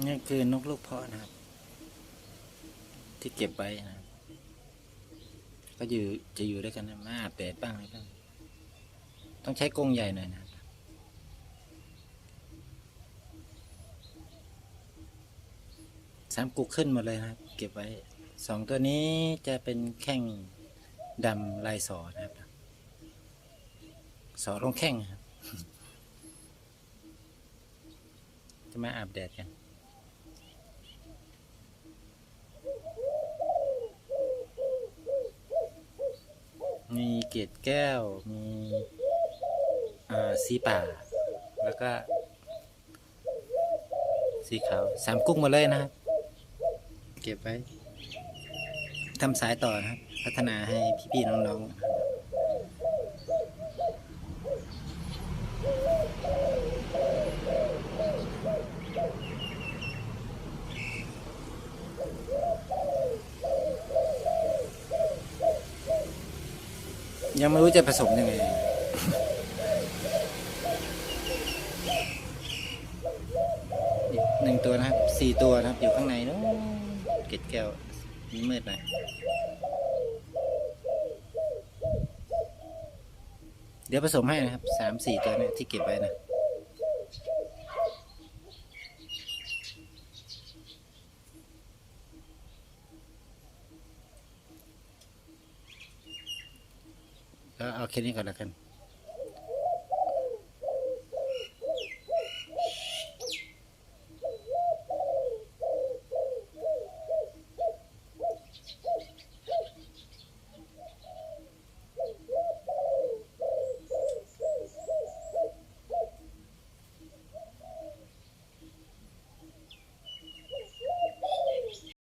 นี่คือนกลูกเพาะนะครับ ที่เก็บไว้นะครับก็อยู่จะอยู่ด้วยกันนะมาอาบแดดบ้างอะไรบ้างต้องใช้กรงใหญ่หน่อยนะครับสามกุกขึ้นหมดเลยนะครับ เก็บไว้สองตัวนี้จะเป็นแข้งดำลายสอนะครับสอลงแข้งครับ จะมาอาบแดดกัน มี เกล็ดแก้ว มีสีป่า แล้วก็ สีขาวสามกุ้งมาเลยนะครับ เก็บไว้ทำสายต่อนะครับ พัฒนาให้พี่ๆน้องๆนะครับ ยังไม่รู้จะผสมยังไง อีกหนึ่งตัวนะครับ สี่ตัวนะครับ อยู่ข้างในนู้นเกล็ดแก้วมืดหน่อยเดี๋ยวผสมให้นะครับ สามสี่ตัวเนี่ยที่เก็บไว้นะ เอาแค่นี้ก่อนแล้วกัน